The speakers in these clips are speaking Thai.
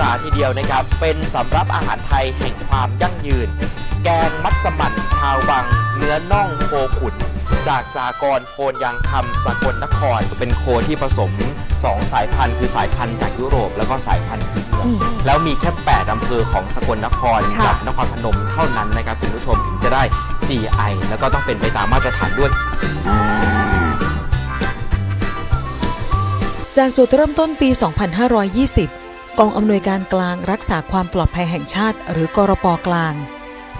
หราทีเดียวนะครับ เป็นสำรับอาหารไทยแห่งความยั่งยืน แกงมัสมั่นชาววัง เนื้อน่องโคขุน จากสากรณ์โพนยางคำสกลนคร เป็นโคที่ผสม 2 สายพันธุ์ คือสายพันธุ์จากยุโรปแล้วก็สายพันธุ์พื้นเมืองแล้วมีแค่8อำเภอของสกลนครค่ะกับนครพนมเท่านั้นนะครับคุณผู้ชมถึงจะได้ GI แล้วก็ต้องเป็นไปตามมาตรฐานด้วยจากจุดเริ่มต้นปี 2520 กองอำนวยการกลางรักษาความปลอดภัยแห่งชาติ หรือกรปกลาง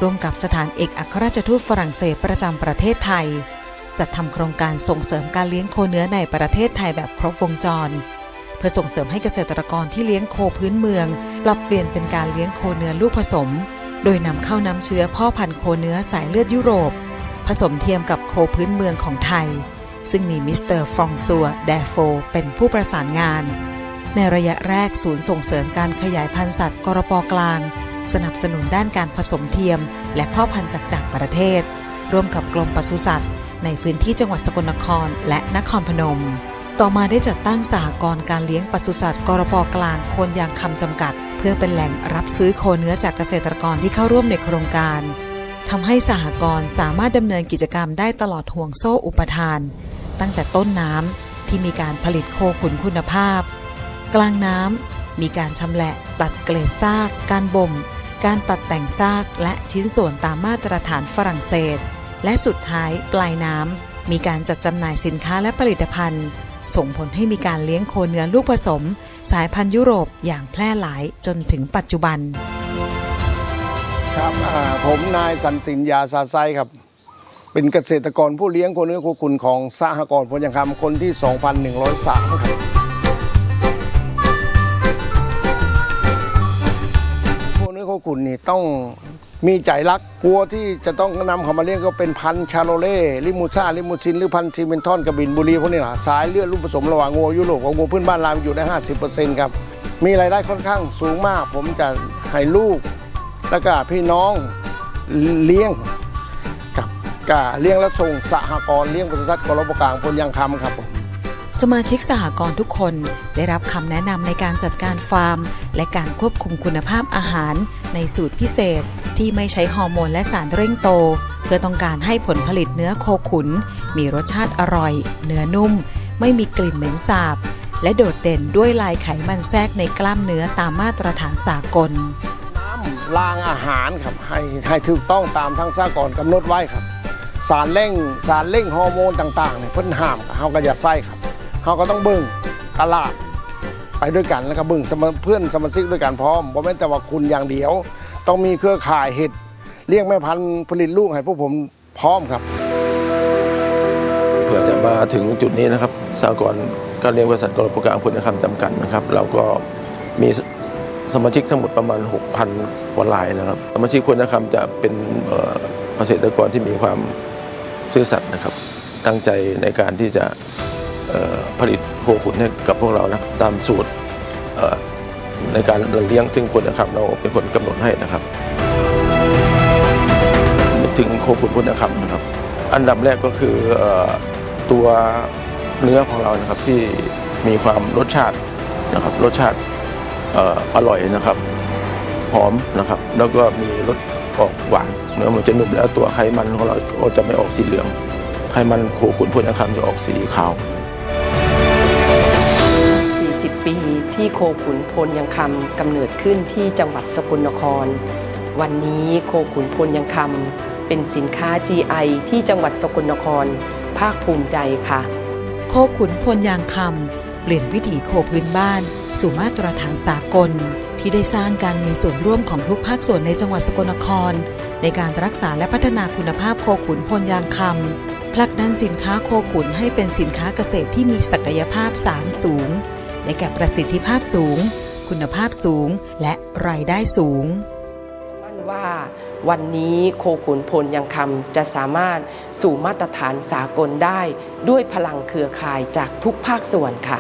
ร่วมกับสถานเอกอัครราชทูตฝรั่งเศสประจำประเทศไทย จัดทำโครงการส่งเสริมการเลี้ยงโคเนื้อในประเทศไทยแบบครบวงจร เพื่อส่งเสริมให้เกษตรกรที่เลี้ยงโคพื้นเมือง ปรับเปลี่ยนเป็นการเลี้ยงโคเนื้อลูกผสม โดยนำเข้าน้ำเชื้อพ่อพันธุ์โคเนื้อสายเลือดยุโรป ผสมเทียมกับโคพื้นเมืองของไทย ซึ่งมีมิสเตอร์ฟรองซัวแดโฟเป็นผู้ประสานงาน ในระยะแรกศูนย์ส่งเสริมการขยายพันธุ์สัตว์กรปกลาง สนับสนุนด้านการผสมเทียม และพ่อพันธุ์จากต่างประเทศ ร่วมกับกรมปศุสัตว์ ในพื้นที่จังหวัดสกลนครและนครพนม ต่อมาได้จัดตั้งสหกรณ์การเลี้ยงปศุสัตว์กรปกลางโคนยางคำจำกัด เพื่อเป็นแหล่งรับซื้อโคเนื้อจากเกษตรกรที่เข้าร่วมในโครงการทำให้สหกรณ์สามารถดำเนินกิจกรรมได้ตลอดห่วงโซ่อุปทาน ตั้งแต่ต้นน้ำที่มีการผลิตโคขุนคุณภาพ กลางน้ำมีการชำแหละตัดเกรดซาก การบ่ม การตัดแต่งซากและชิ้นส่วนตามมาตรฐานฝรั่งเศส และสุดท้ายปลายน้ำมีการจัดจำหน่ายสินค้าและผลิตภัณฑ์ ส่งผลให้มีการเลี้ยงโคเนื้อลูกผสม สายพันธุ์ยุโรปอย่างแพร่หลายจนถึงปัจจุบัน ครับอ่าผมนายสันสินยาซาไซครับ เป็นเกษตรกรผู้เลี้ยงโคเนื้อโคขุนของสหกรณ์พลยังคำคนที่ 2,103ครับ โคเนื้อโคขุนนี่ต้องมีใจรักกลัวที่จะต้องนำเขามาเลี้ยงก็เป็นพันชาโลเล่ลิมูซ่าลิมูซิน หรือพันซีเมนทอนกระบินบุรีพวกนี้นะสายเลือดรูปผสมระหว่างงูยุโรปกับงูพื้นบ้านเราอยู่ได้ 50%ครับมีรายได้ค่อนข้างสูงมาก ผมจะให้ลูก แล้วก็พี่น้องเลี้ยงกับกาเลี้ยงและส่งสหกรณ์เลี้ยงบริษัทกรปกลางพลยังคำครับผม สมาชิกสหกรณ์ทุกคนได้รับคำแนะนำในการจัดการฟาร์ม และการควบคุมคุณภาพอาหาร ในสูตรพิเศษ ที่ไม่ใช้ฮอร์โมนและสารเร่งโต เพื่อต้องการให้ผลผลิตเนื้อโคขุน มีรสชาติอร่อย เนื้อนุ่ม ไม่มีกลิ่นเหม็นสาบ และโดดเด่นด้วยลายไขมันแทรกในกล้ามเนื้อตามมาตรฐานสากลน้ำล้างอาหารครับให้ให้ถูกต้องตามทั้งสากลกำหนดไว้ครับ สารเร่งสารเร่งฮอร์โมนต่างๆเนี่ยเพิ่นห้ามเขาก็อย่าใส่ครับ เขาก็ต้องเบิ่งตลาดไปด้วยกันแล้วก็เบิ่งเพื่อนสมาชิกด้วยกันพร้อมเพราะไม่นแต่ว่าคุณอย่างเดียว ต้องมีเครือข่ายเห็ดเลี้ยงแม่พันธุ์ผลิตลูกให้พวกผมพร้อมครับ เพื่อจะมาถึงจุดนี้นะครับสหกรณ์การเลี้ยงบริษัทกรปกลางพุทธคำจำกัดนะครับ เราก็มีสมาชิกทั้งหมดประมาณ 6,000กว่ารายนะครับ สมาชิกพุทธคำจะเป็นเกษตรกรที่มีความซื่อสัตย์นะครับ ตั้งใจในการที่จะ ผลิตโคขุนให้กับพวกเรานะตามสูตรในการเลี้ยงซึ่งพุทธคำเราเป็นคนกำหนดให้นะครับ ถึงโคขุนพุทธคำนะครับ อันดับแรกก็คืออตัวเนื้อของเรานะครับที่มีความรสชาตินะครับรสชาติอออร่อยนะครับหอมนะครับ แล้วก็มีรสออกหวานเนื้อมันจะนุ่มแล้วตัวไขมันของเราก็จะไม่ออกสีเหลืองไขมันโคขุนพุทธคำจะออกสีขาว 40ปีที่โคขุนพลยังคำกำเนิดขึ้นที่จังหวัดสกลนคร วันนี้โคขุนพลยังคำเป็นสินค้า GI ที่จังหวัดสกลนคร ภาคภูมิใจค่ะ โคขุนพลยางคำเปลี่ยนวิถีโคพื้นบ้าน สู่มาตรฐานสากล ที่ได้สร้างการมีส่วนร่วมของทุกภาคส่วนในจังหวัดสกลนคร ในการรักษาและพัฒนาคุณภาพโคขุนพลยางคำผลักดันสินค้าโคขุนให้เป็นสินค้าเกษตรที่มีศักยภาพสามสูง ได้แก่ประสิทธิภาพสูง คุณภาพสูง และรายได้สูง มั่นว่าวันนี้โคขุนพลยังคำจะสามารถสู่มาตรฐานสากลได้ ด้วยพลังเครือข่ายจากทุกภาคส่วนค่ะ